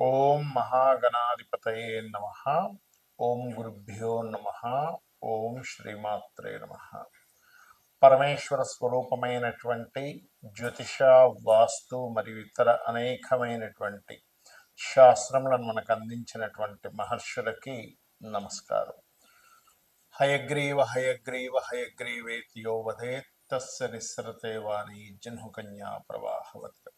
ఓం మహాగణాధిపతయే నమ. ఓం గురుభ్యో నమ. ఓం శ్రీమాత్రే నమ. పరమేశ్వర స్వరూపమైనటువంటి జ్యోతిష వాస్తు మరియు ఇతర అనేకమైనటువంటి శాస్త్రములను మనకు అందించినటువంటి మహర్షులకి నమస్కారం. హయగ్రీవ హయగ్రీవ హయగ్రీవేతి యో తస్య నిస్సరతే వాణి జన్హుకన్యా ప్రవాహవత్.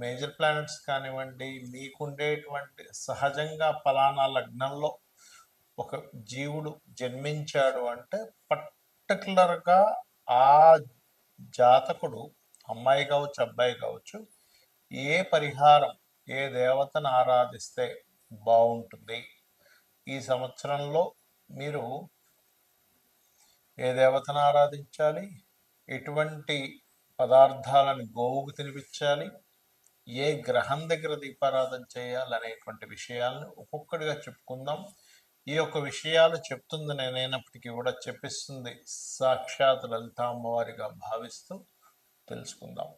మేజర్ ప్లానెట్స్ కానివ్వండి మీకుండేటువంటి సహజంగా ఫలానా లగ్నంలో ఒక జీవుడు జన్మించాడు అంటే పర్టికులర్గా ఆ జాతకుడు అమ్మాయి కావచ్చు అబ్బాయి కావచ్చు ఏ పరిహారం ఏ దేవతను ఆరాధిస్తే బాగుంటుంది? ఈ సంవత్సరంలో మీరు ఏ దేవతను ఆరాధించాలి? ఎటువంటి పదార్థాలను గోవుకు తినిపించాలి? ఏ గ్రహం దగ్గర దీపారాధన చేయాలనేటువంటి విషయాలను ఒక్కొక్కటిగా చెప్పుకుందాం. ఈ యొక్క విషయాలు చెప్తుంది నేనైనప్పటికీ కూడా చెప్పిస్తుంది. సాక్షాత్ లలిత అమ్మవారిగా భావిస్తూ తెలుసుకుందాం.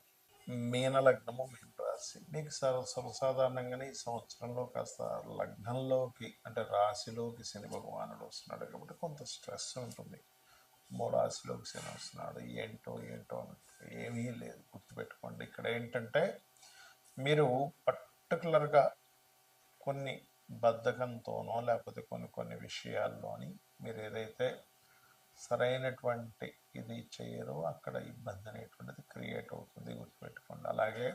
మీన లగ్నము మీన రాశి. మీకు సర్వ సర్వసాధారణంగానే ఈ సంవత్సరంలో కాస్త లగ్నంలోకి అంటే రాశిలోకి శని భగవానుడు వస్తున్నాడు కాబట్టి కొంత స్ట్రెస్ ఉంటుంది. మో రాశిలోకి శని వస్తున్నాడు. ఏంటో ఏంటో అన్నట్టు ఏమీ లేదు. గుర్తుపెట్టుకోండి. ఇక్కడ ఏంటంటే మీరు పర్టికులర్గా కొన్ని బద్ధకంతోనో లేకపోతే కొన్ని కొన్ని విషయాల్లోని మీరు ఏదైతే సరైనటువంటి ఇది చేయరో అక్కడ ఇబ్బంది అనేటువంటిది క్రియేట్ అవుతుంది గుర్తుపెట్టుకోండి. అలాగే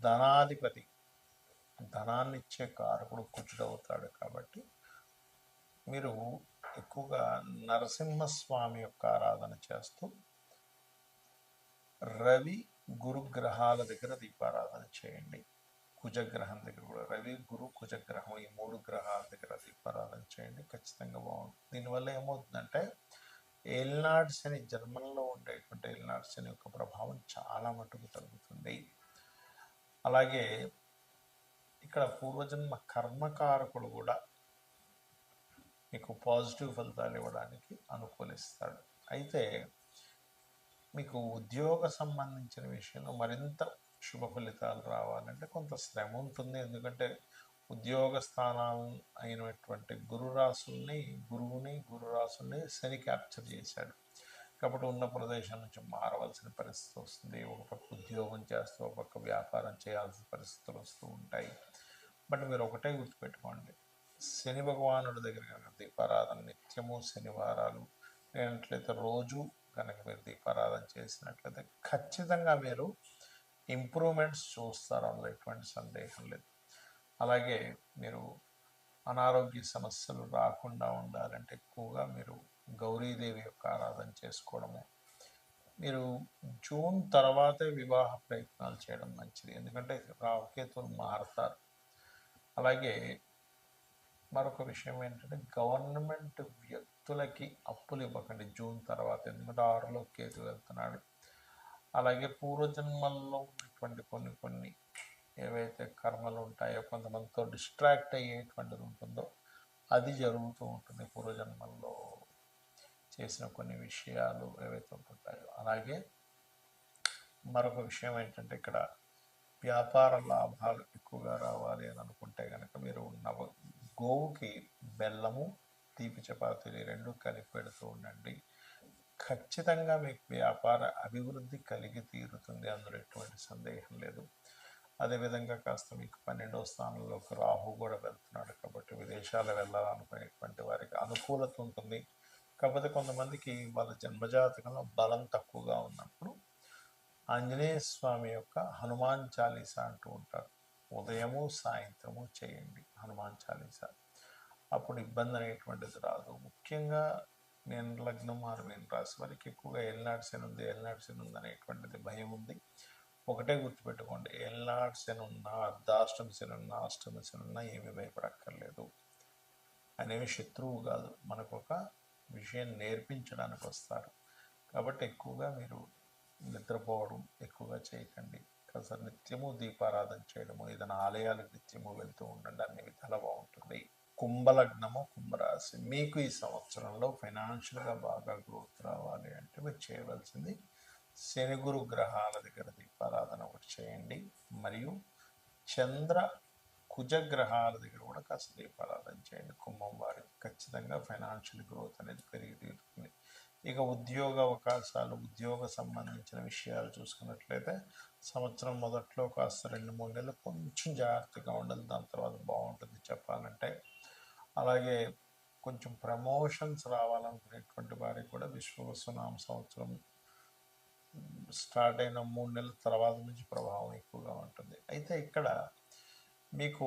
ధనాధిపతి ధనాన్ని ఇచ్చే కారకుడు కుచుడవుతాడు కాబట్టి మీరు ఎక్కువగా నరసింహస్వామి యొక్క ఆరాధన చేస్తూ రవి గురుగ్రహాల దగ్గర దీపారాధన చేయండి. కుజగ్రహం దగ్గర కూడా రవి గురు కుజగ్రహం ఈ మూడు గ్రహాల దగ్గర దీపారాధన చేయండి. ఖచ్చితంగా బాగుంటుంది. దీనివల్ల ఏమవుతుందంటే ఏల్నాడ్ శని జర్మన్లో ఉండేటువంటి ఏల్నాడ్ శని యొక్క ప్రభావం చాలా మటుకు తగ్గుతుంది. అలాగే ఇక్కడ పూర్వజన్మ కర్మకారకుడు కూడా మీకు పాజిటివ్ ఫలితాలు ఇవ్వడానికి అనుకూలిస్తాడు. అయితే మీకు ఉద్యోగ సంబంధించిన విషయంలో మరింత శుభ ఫలితాలు రావాలంటే కొంత శ్రమ ఉంటుంది. ఎందుకంటే ఉద్యోగ స్థానాలు అయినటువంటి గురురాసుల్ని గురువుని గురురాసుల్ని శని క్యాప్చర్ చేశాడు. కాబట్టి ఉన్న ప్రదేశం నుంచి మారవలసిన పరిస్థితి వస్తుంది. ఒక పక్క ఉద్యోగం చేస్తూ ఒక పక్క వ్యాపారం చేయాల్సిన పరిస్థితులు వస్తూ ఉంటాయి. బట్ మీరు ఒకటే గుర్తుపెట్టుకోండి. శని భగవానుడి దగ్గర దీపారాధన నిత్యము శనివారాలు లేనట్లయితే రోజు కనుక మీరు దీపారాధన చేసినట్లయితే ఖచ్చితంగా మీరు ఇంప్రూవ్మెంట్స్ చూస్తారు అందులో ఎటువంటి సందేహం లేదు. అలాగే మీరు అనారోగ్య సమస్యలు రాకుండా ఉండాలంటే ఎక్కువగా మీరు గౌరీదేవి యొక్క ఆరాధన చేసుకోవడము మీరు జూన్ తర్వాతే వివాహ ప్రయత్నాలు చేయడం మంచిది. ఎందుకంటే రాహుకేతులు మారుతారు. అలాగే మరొక విషయం ఏంటంటే గవర్నమెంట్ వ్యక్తులకి అప్పులు ఇవ్వకండి. జూన్ తర్వాత ఎందుకంటే ఆరులో కేసు వెళ్తున్నాడు. అలాగే పూర్వజన్మల్లో ఉన్నటువంటి కొన్ని కొన్ని ఏవైతే కర్మలు ఉంటాయో కొంతమందితో డిస్ట్రాక్ట్ అయ్యేటువంటిది ఉంటుందో అది జరుగుతూ ఉంటుంది పూర్వజన్మల్లో చేసిన కొన్ని విషయాలు ఏవైతే ఉంటుంటాయో. అలాగే మరొక విషయం ఏంటంటే ఇక్కడ వ్యాపార లాభాలు ఎక్కువగా రావాలి అని అనుకుంటే కనుక మీరు నవ గోవుకి బెల్లము తీపి చపాతీలు రెండు కలిపి పెడుతూ ఉండండి. ఖచ్చితంగా మీకు వ్యాపార అభివృద్ధి కలిగి తీరుతుంది. అందులో ఎటువంటి సందేహం లేదు. అదేవిధంగా కాస్త మీకు పన్నెండవ స్థానంలోకి రాహు కూడా వెళ్తున్నాడు కాబట్టి విదేశాలు వెళ్ళాలనుకునేటువంటి వారికి అనుకూలత ఉంటుంది. కాకపోతే కొంతమందికి వాళ్ళ జన్మజాతకంలో బలం తక్కువగా ఉన్నప్పుడు ఆంజనేయ స్వామి యొక్క హనుమాన్ చాలీసా అంటూ ఉంటారు. ఉదయము సాయంత్రము చేయండి హనుమాన్ చాలీస. అప్పుడు ఇబ్బంది అనేటువంటిది రాదు. ముఖ్యంగా నేను లగ్నం ఆరు రాశి రాసి వారికి ఎక్కువగా ఎల్నాడు శని ఉంది ఎల్నాడు శని ఉంది అనేటువంటిది భయం ఉంది. ఒకటే గుర్తుపెట్టుకోండి ఎల్నాడు శని ఉన్నా అర్ధాష్టమి శని ఉన్నా అష్టమి శని ఉన్నా ఏమి భయపడక్కర్లేదు. అనేవి శత్రువు కాదు. మనకు ఒక విషయం నేర్పించడానికి వస్తారు. కాబట్టి ఎక్కువగా మీరు నిద్రపోవడం ఎక్కువగా చేయకండి. కాస్త నిత్యము దీపారాధన చేయడము ఏదైనా ఆలయాలకు నిత్యము వెళ్తూ ఉండండి. అన్ని విధాలా బాగుంటుంది. కుంభలగ్నము కుంభరాశి. మీకు ఈ సంవత్సరంలో ఫైనాన్షియల్గా బాగా గ్రోత్ రావాలి అంటే మీరు చేయవలసింది శని గురు గ్రహాల దగ్గర దీపారాధన ఒకటి చేయండి. మరియు చంద్ర కుజ గ్రహాల దగ్గర కూడా కాస్త దీపారాధన చేయండి. కుంభం వారికి ఖచ్చితంగా ఫైనాన్షియల్ గ్రోత్ అనేది పెరిగి తీరుతుంది. ఇక ఉద్యోగ అవకాశాలు ఉద్యోగ సంబంధించిన విషయాలు చూసుకున్నట్లయితే సంవత్సరం మొదట్లో కాస్త రెండు మూడు నెలలు కొంచెం జాగ్రత్తగా ఉండాలి. దాని తర్వాత బాగుంటుంది చెప్పాలంటే. అలాగే కొంచెం ప్రమోషన్స్ రావాలనుకునేటువంటి వారికి కూడా విశ్వవసునామ సంవత్సరం స్టార్ట్ అయిన మూడు నెలల తర్వాత నుంచి ప్రభావం ఎక్కువగా ఉంటుంది. అయితే ఇక్కడ మీకు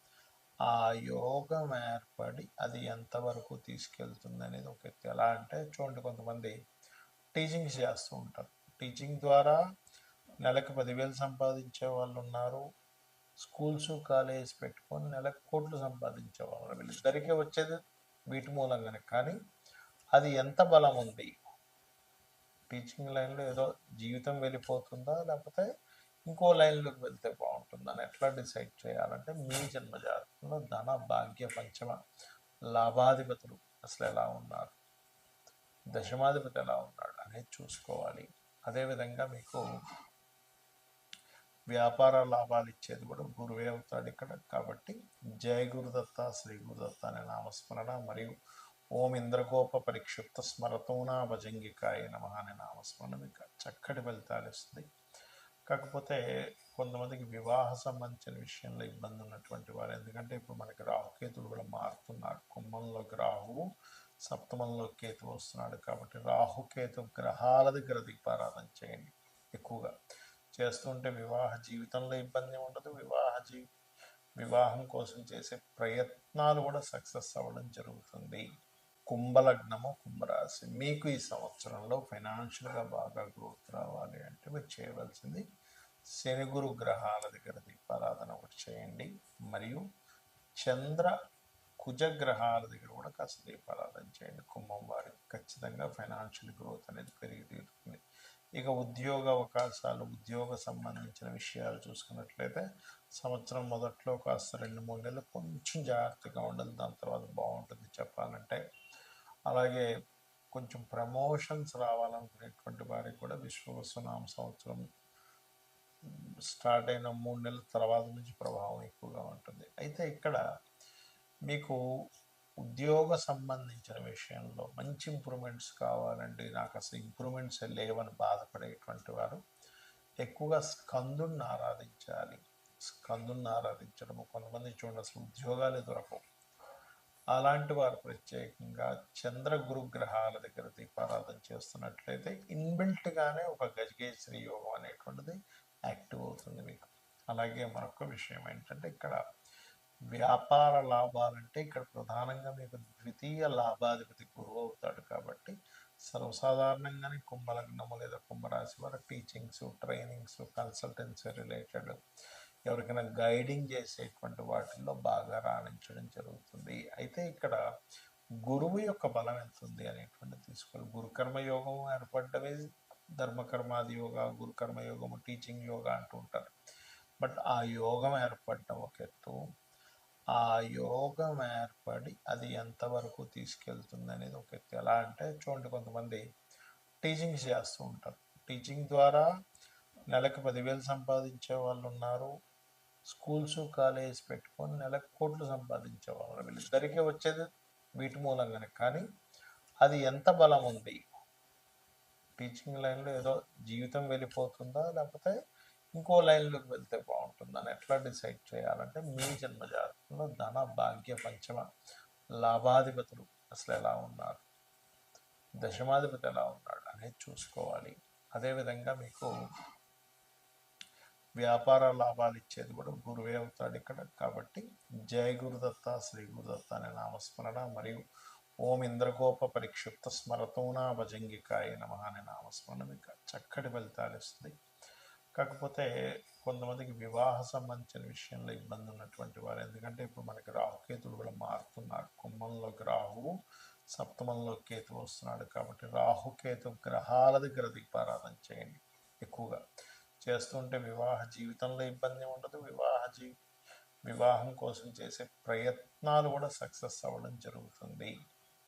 ఆ యోగం ఏర్పడి అది ఎంతవరకు తీసుకెళ్తుంది అనేది ఒక ఎత్తు. ఎలా అంటే చూడండి కొంతమంది టీచింగ్స్ చేస్తూ ఉంటారు. టీచింగ్ ద్వారా నెలకు పదివేలు సంపాదించే వాళ్ళు ఉన్నారు. స్కూల్స్ కాలేజ్ పెట్టుకొని నెలకు కోట్లు సంపాదించే వాళ్ళు వీళ్ళిద్దరికీ వచ్చేది వీటి మూలంగానే. కానీ అది ఎంత బలం ఉంది? టీచింగ్ లైన్లో ఏదో జీవితం వెళ్ళిపోతుందా? లేకపోతే ఇంకో లైన్లోకి వెళ్తే బాగుంటుందని ఎట్లా డిసైడ్ చేయాలంటే మీ జన్మ ధన భాగ్య పంచమ లాభాధిపతులు అసలు ఎలా ఉన్నారు? దశమాధిపతి ఎలా ఉన్నాడు? అనేది చూసుకోవాలి. అదేవిధంగా మీకు వ్యాపార లాభాలు ఇచ్చేది కూడా గురువే అవుతాడు ఇక్కడ. కాబట్టి జయ గురుదత్త శ్రీ గురుదత్త అనే నామస్మరణ మరియు ఓం ఇంద్రగోప పరిక్షిప్త స్మరతోనా భజంగికాయ నమ అనే నామస్మరణ మీకు చక్కటి ఫలితాలు ఇస్తుంది. కాకపోతే కొంతమందికి వివాహ సంబంధించిన విషయంలో ఇబ్బంది ఉన్నటువంటి వారు. ఎందుకంటే ఇప్పుడు మనకి రాహుకేతులు కూడా మారుతున్నారు. కుంభంలోకి రాహువు సప్తమంలో కేతు వస్తున్నాడు కాబట్టి రాహుకేతు గ్రహాల దగ్గర దీపారాధన చేయండి ఎక్కువగా. చేస్తుంటే వివాహ జీవితంలో ఇబ్బంది ఉండదు. వివాహ జీ వివాహం కోసం చేసే ప్రయత్నాలు కూడా సక్సెస్ అవ్వడం జరుగుతుంది. కుంభలగ్నము కుంభరాశి. మీకు ఈ సంవత్సరంలో ఫైనాన్షియల్గా బాగా గ్రోత్ రావాలి అంటే మీరు చేయవలసింది శని గురు గ్రహాల దగ్గర దీపారాధన ఒకటి చేయండి. మరియు చంద్ర కుజ గ్రహాల దగ్గర కూడా కాస్త దీపారాధన చేయండి. కుంభం వారికి ఖచ్చితంగా ఫైనాన్షియల్ గ్రోత్ అనేది పెరిగి తీరుతుంది ఇక ఉద్యోగ అవకాశాలు ఉద్యోగ సంబంధించిన విషయాలు చూసుకున్నట్లయితే సంవత్సరం మొదట్లో కాస్త రెండు మూడు నెలలు కొంచెం జాగ్రత్తగా ఉండాలి. దాని తర్వాత బాగుంటుంది చెప్పాలంటే. అలాగే కొంచెం ప్రమోషన్స్ రావాలనుకునేటువంటి వారికి కూడా విశ్వవసునామ సంవత్సరం స్టార్ట్ అయిన మూడు నెలల తర్వాత నుంచి ప్రభావం ఎక్కువగా ఉంటుంది. అయితే ఇక్కడ మీకు ఉద్యోగ సంబంధించిన విషయంలో మంచి ఇంప్రూవ్మెంట్స్ కావాలండి నాకు అసలు ఇంప్రూవ్మెంట్స్ లేవని బాధపడేటువంటి వారు ఎక్కువగా స్కందుని ఆరాధించాలి. స్కందుని ఆరాధించడము. కొంతమంది చూడండి అసలు ఉద్యోగాలు దొరకవు. అలాంటి వారు ప్రత్యేకంగా చంద్ర గురుగ్రహాల దగ్గర దీపారాధన చేస్తున్నట్లయితే ఇన్బిల్ట్గానే ఒక గజగేశ్వరి యోగం అనేటువంటిది యాక్టివ్ అవుతుంది మీకు. అలాగే మరొక విషయం ఏంటంటే ఇక్కడ వ్యాపార లాభాలంటే ఇక్కడ ప్రధానంగా మీకు ద్వితీయ లాభాధిపతి గురువు అవుతాడు కాబట్టి సర్వసాధారణంగానే కుంభలగ్నము లేదా కుంభరాశి వారు టీచింగ్స్ ట్రైనింగ్స్ కన్సల్టెన్సీ రిలేటెడ్ ఎవరికైనా గైడింగ్ చేసేటువంటి వాటిల్లో బాగా రాణించడం జరుగుతుంది. అయితే ఇక్కడ గురువు యొక్క బలం ఎంత ఉంది అనేటువంటి తీసుకోవాలి. గురుకర్మ యోగం ఏర్పడటమే ధర్మకర్మాది యోగ గురుకర్మ యోగము టీచింగ్ యోగా అంటూ ఉంటారు. బట్ ఆ యోగం ఏర్పడడం ఒక ఎత్తు ఆ యోగం ఏర్పడి అది ఎంతవరకు తీసుకెళ్తుంది అనేది ఒక ఎత్తు. ఎలా అంటే చూడండి కొంతమంది టీచింగ్స్ చేస్తూ ఉంటారు. టీచింగ్ ద్వారా నెలకు పదివేలు సంపాదించే వాళ్ళు ఉన్నారు. స్కూల్స్ కాలేజ్ పెట్టుకొని నెలకు కోట్లు సంపాదించే వాళ్ళు. వీళ్ళిద్దరికీ వచ్చేది వీటి మూలంగానే. కానీ అది ఎంత బలం ఉంది? టీచింగ్ లైన్లో ఏదో జీవితం వెళ్ళిపోతుందా? లేకపోతే ఇంకో లైన్లోకి వెళ్తే బాగుంటుందని ఎట్లా డిసైడ్ చేయాలంటే మీ జన్మ జాతకంలో ధన భాగ్య పంచమ లాభాధిపతులు అసలు ఎలా ఉన్నారు? దశమాధిపతి ఎలా ఉన్నాడు అనేది చూసుకోవాలి. అదేవిధంగా మీకు వ్యాపార లాభాలు ఇచ్చేది కూడా గురువే అవుతాడు ఇక్కడ. కాబట్టి జయ గురుదత్త శ్రీ గురుదత్త అనే నామస్మరణ మరియు ఓం ఇంద్రగోప పరిక్షిప్త స్మరతోనా భజంగికాయ నమ అనే నామస్మరణ మీకు చక్కటి ఫలితాలు ఇస్తుంది కాకపోతే కొంతమందికి వివాహ సంబంధించిన విషయంలో ఇబ్బంది ఉన్నటువంటి వారు ఎందుకంటే ఇప్పుడు మనకి రాహుకేతులు కూడా మారుతున్నారు. కుంభంలోకి రాహువు సప్తమంలో కేతు వస్తున్నాడు కాబట్టి రాహుకేతు గ్రహాల దగ్గర దీపారాధన చేయండి ఎక్కువగా. చేస్తుంటే వివాహ జీవితంలో ఇబ్బంది ఉండదు. వివాహ జీ వివాహం కోసం చేసే ప్రయత్నాలు కూడా సక్సెస్ అవ్వడం జరుగుతుంది.